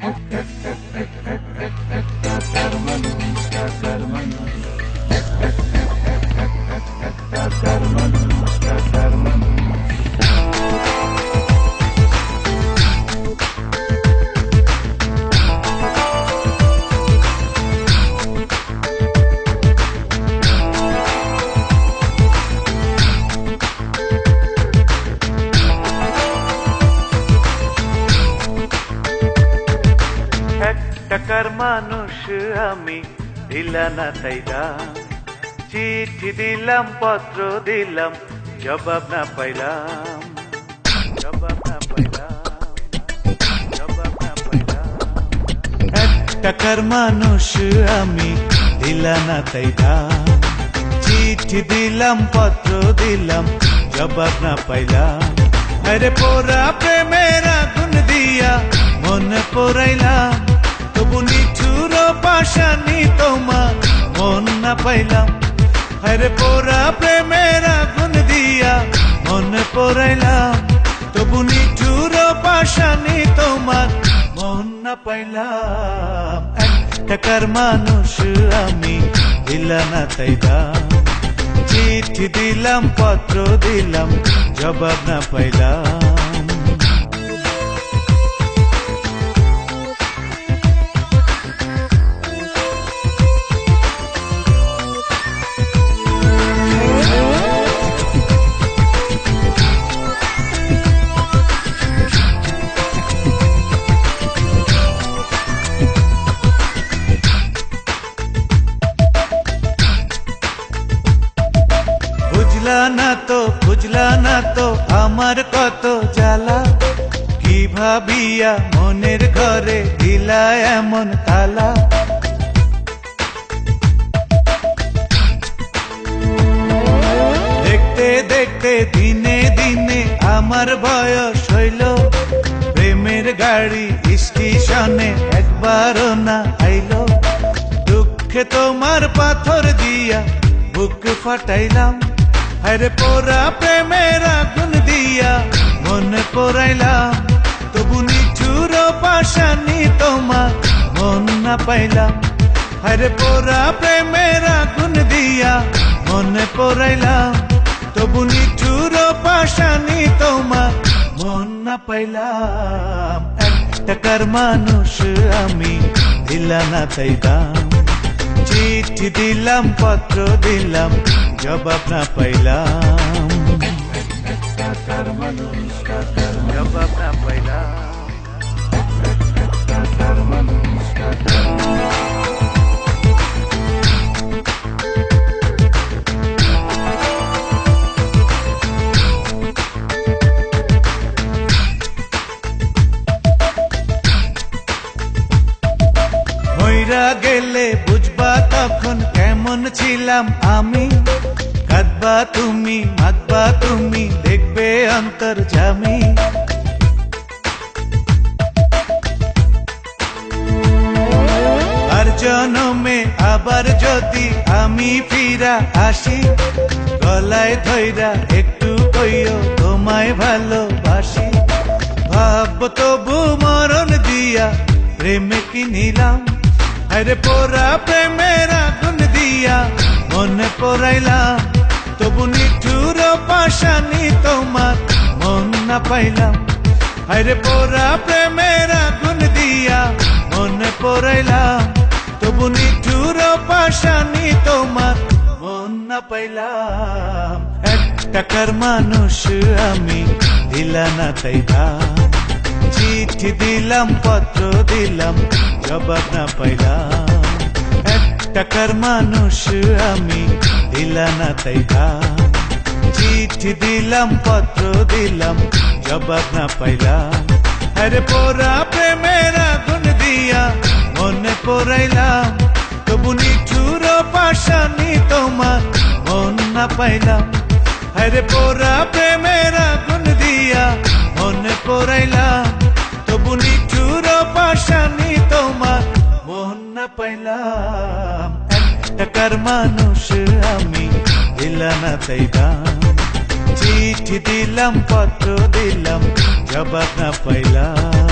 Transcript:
Hep hep hep hep hep টাকার মানুষ আমি দিলানা তাইলা চিঠি দিলাম, পত্র দিলাম, জবাব না পাইলাম। জবাব না পাইলাম। জবাব না পাইলাম এক টাকার মানুষ আমি দিলানা তাইলা চিঠি দিলাম, পত্র দিলাম, জবাব না পাইলাম। আরে পোরা প্রেমের আগুন দিয়া মনে পড়াইলাম। তবু নিঠুর পাশানি তোমার মন না পাইলাম। আরে পোরা প্রেমের আগুন দিয়া মনে পড়াইলাম। তবু নিঠুর পাশানি তোমার মন না পাইলাম। টাকার মানুষ আমি দিলানা তাইলাম চিঠি দিলাম, পত্র দিলাম, জবাব না পাইলাম। বুঝলা না তো আমার কত জ্বালা? কি ভাবিয়া মনের ঘরে দিলা এমন তালা? দেখতে দেখতে দিনে দিনে আমার বয়স হইল। প্রেমের গাড়ি স্টেশনে একবারও না আইলো। দুঃখে তোমার পাথর দিয়া বুক ফাটাইলাম। আরে পোরা প্রেমের আগুন দিয়া মনে পড়াইলাম তবু নিঠুর পাশানি তোমার মন না পাইলাম আরে পোরা প্রেমের আগুন দিয়া মনে পড়াইলাম তবু নিঠুর পাশানি তোমার মন না পাইলাম এক টাকার মানুষ আমি দিলানা তাইলাম চিঠি দিলাম পত্র দিলাম জবাব না পাইলাম। জবাব না পাইলাম। গেলে বুঝবা তখন কেমন ছিলাম আমি? কাঁদবা তুমি মাতবা তুমি, দেখবে অন্তর জামি। আর জনমে আবার যদি আমি ফিরা আসি, গলায় ধইরা একটু কইও তোমায় ভালোবাসি। ভাব তবু মরণ দিয়া প্রেমে কিনিলাম আরে পোরা প্রেমের আগুন দিয়া মনে পড়াইলাম তবু নিঠুর পাশানি তোমার মন না পাইলাম আরে পোরা প্রেমের আগুন দিয়া মনে পড়াইলাম তবু নিঠুর পাশানি তোমার মন না পাইলাম এক টাকার মানুষ আমি দিলানা তাইলাম চিঠি দিলাম, পত্র দিলাম, জবাব না পাইলাম। টাকার মানুষ আমি দিলানা তাইলাম চিঠি দিলাম, পত্র দিলাম, জবাব না পাইলাম। আরে পোরা প্রেমের আগুন দিয়া মনে পড়াইলাম। তবু নিঠুর পাশানি তোমার মন না পাইলাম। আরে পোরা প্রেমের আগুন দিয়া মনে পড়াইলাম। এক টাকার মানুষ আমি দিলানা তাইলাম চিঠি দিলাম পত্র দিলাম জবাব না পাইলাম।